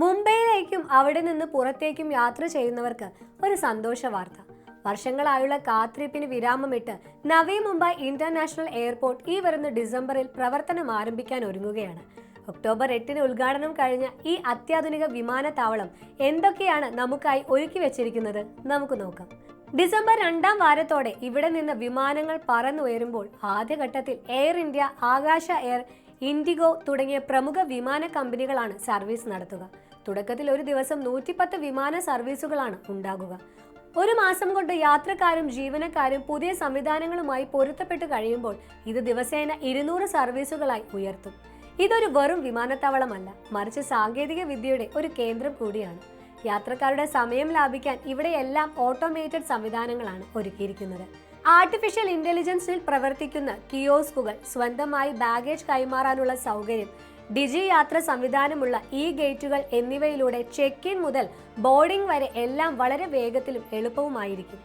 മുംബൈയിലേക്കും അവിടെ നിന്ന് പുറത്തേക്കും യാത്ര ചെയ്യുന്നവർക്ക് ഒരു സന്തോഷ വാർത്ത. വർഷങ്ങളായുള്ള കാത്തിരിപ്പിന് വിരാമമിട്ട് നവി മുംബൈ ഇന്റർനാഷണൽ എയർപോർട്ട് ഈ വരുന്ന ഡിസംബറിൽ പ്രവർത്തനം ആരംഭിക്കാൻ ഒരുങ്ങുകയാണ്. ഒക്ടോബർ എട്ടിന് ഉദ്ഘാടനം കഴിഞ്ഞ ഈ അത്യാധുനിക വിമാനത്താവളം എന്തൊക്കെയാണ് നമുക്കായി ഒരുക്കി വെച്ചിരിക്കുന്നത് നമുക്ക് നോക്കാം. ഡിസംബർ രണ്ടാം വാരത്തോടെ ഇവിടെ നിന്ന് വിമാനങ്ങൾ പറന്നുയരുമ്പോൾ ആദ്യഘട്ടത്തിൽ Air India Akasa Air IndiGo തുടങ്ങിയ പ്രമുഖ വിമാന കമ്പനികളാണ് സർവീസ് നടത്തുക. തുടക്കത്തിൽ ഒരു ദിവസം നൂറ്റിപ്പത്ത് വിമാന സർവീസുകളാണ് ഉണ്ടാകുക. ഒരു മാസം കൊണ്ട് യാത്രക്കാരും ജീവനക്കാരും പുതിയ സംവിധാനങ്ങളുമായി പൊരുത്തപ്പെട്ട് കഴിയുമ്പോൾ ഇത് ദിവസേന ഇരുന്നൂറ് സർവീസുകളായി ഉയർത്തും. ഇതൊരു വെറും വിമാനത്താവളമല്ല മറിച്ച് സാങ്കേതിക വിദ്യയുടെ ഒരു കേന്ദ്രം കൂടിയാണ്. യാത്രക്കാരുടെ സമയം ലാഭിക്കാൻ ഇവിടെയെല്ലാം ഓട്ടോമേറ്റഡ് സംവിധാനങ്ങളാണ് ഒരുക്കിയിരിക്കുന്നത്. ആർട്ടിഫിഷ്യൽ ഇന്റലിജൻസിൽ പ്രവർത്തിക്കുന്ന കിയോസ്കുകൾ സ്വന്തമായി ബാഗേജ് കൈമാറാനുള്ള സൗകര്യം ഡിജി യാത്ര സംവിധാനമുള്ള ഇ ഗേറ്റുകൾ എന്നിവയിലൂടെ ചെക്ക് ഇൻ മുതൽ ബോർഡിംഗ് വരെ എല്ലാം വളരെ വേഗത്തിലും എളുപ്പവുമായിരിക്കും.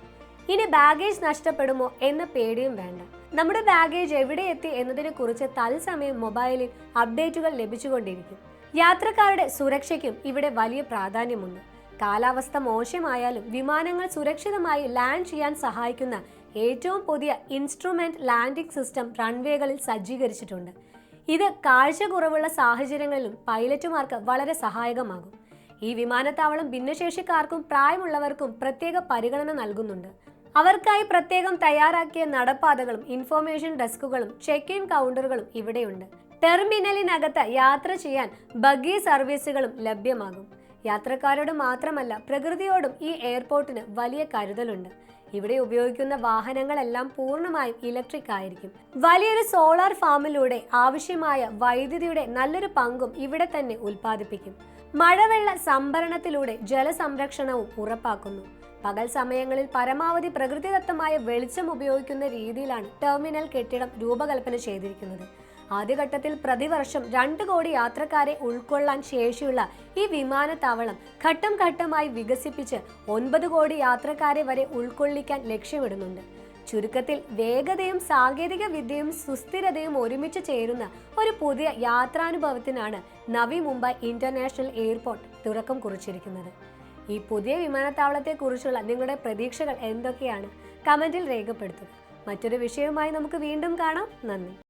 ഇനി ബാഗേജ് നഷ്ടപ്പെടുമോ എന്ന പേടിയും വേണ്ട. നമ്മുടെ ബാഗേജ് എവിടെ എത്തി എന്നതിനെ കുറിച്ച് തത്സമയം മൊബൈലിൽ അപ്ഡേറ്റുകൾ ലഭിച്ചുകൊണ്ടിരിക്കും. യാത്രക്കാരുടെ സുരക്ഷയ്ക്കും ഇവിടെ വലിയ പ്രാധാന്യമുണ്ട്. കാലാവസ്ഥ മോശമായാലും വിമാനങ്ങൾ സുരക്ഷിതമായി ലാൻഡ് ചെയ്യാൻ സഹായിക്കുന്ന ഏറ്റവും പുതിയ ഇൻസ്ട്രുമെന്റ് ലാൻഡിംഗ് സിസ്റ്റം റൺവേകളിൽ സജ്ജീകരിച്ചിട്ടുണ്ട്. ഇത് കാഴ്ച കുറവുള്ള സാഹചര്യങ്ങളിലും പൈലറ്റുമാർക്ക് വളരെ സഹായകമാകും. ഈ വിമാനത്താവളം ഭിന്നശേഷിക്കാർക്കും പ്രായമുള്ളവർക്കും പ്രത്യേക പരിഗണന നൽകുന്നുണ്ട്. അവർക്കായി പ്രത്യേകം തയ്യാറാക്കിയ നടപ്പാതകളും ഇൻഫോർമേഷൻ ഡെസ്കുകളും ചെക്ക് ഇൻ കൗണ്ടറുകളും ഇവിടെയുണ്ട്. ടെർമിനലിനകത്ത് യാത്ര ചെയ്യാൻ ബഗ്ഗി സർവീസുകളും ലഭ്യമാകും. യാത്രക്കാരോട് മാത്രമല്ല പ്രകൃതിയോടും ഈ എയർപോർട്ടിന് വലിയ കരുതലുണ്ട്. ഇവിടെ ഉപയോഗിക്കുന്ന വാഹനങ്ങളെല്ലാം പൂർണമായും ഇലക്ട്രിക് ആയിരിക്കും. വലിയൊരു സോളാർ ഫാമിലൂടെ ആവശ്യമായ വൈദ്യുതിയുടെ നല്ലൊരു പങ്കും ഇവിടെ തന്നെ ഉൽപ്പാദിപ്പിക്കും. മഴവെള്ള സംഭരണത്തിലൂടെ ജലസംരക്ഷണവും ഉറപ്പാക്കുന്നു. പകൽ സമയങ്ങളിൽ പരമാവധി പ്രകൃതിദത്തമായ വെളിച്ചം ഉപയോഗിക്കുന്ന രീതിയിലാണ് ടെർമിനൽ കെട്ടിടം രൂപകൽപ്പന ചെയ്തിരിക്കുന്നത്. ആദ്യഘട്ടത്തിൽ പ്രതിവർഷം രണ്ട് കോടി യാത്രക്കാരെ ഉൾക്കൊള്ളാൻ ശേഷിയുള്ള ഈ വിമാനത്താവളം ഘട്ടം ഘട്ടമായി വികസിപ്പിച്ച് ഒൻപത് കോടി യാത്രക്കാരെ വരെ ഉൾക്കൊള്ളിക്കാൻ ലക്ഷ്യമിടുന്നുണ്ട്. ചുരുക്കത്തിൽ വേഗതയും സാങ്കേതിക വിദ്യയും സുസ്ഥിരതയും ഒരുമിച്ച് ചേരുന്ന ഒരു പുതിയ യാത്രാനുഭവത്തിനാണ് നവി മുംബൈ ഇന്റർനാഷണൽ എയർപോർട്ട് തുടക്കം കുറിച്ചിരിക്കുന്നത്. ഈ പുതിയ വിമാനത്താവളത്തെക്കുറിച്ചുള്ള നിങ്ങളുടെ പ്രതീക്ഷകൾ എന്തൊക്കെയാണ്? കമന്റിൽ രേഖപ്പെടുത്തുക. മറ്റൊരു വിഷയവുമായി നമുക്ക് വീണ്ടും കാണാം. നന്ദി.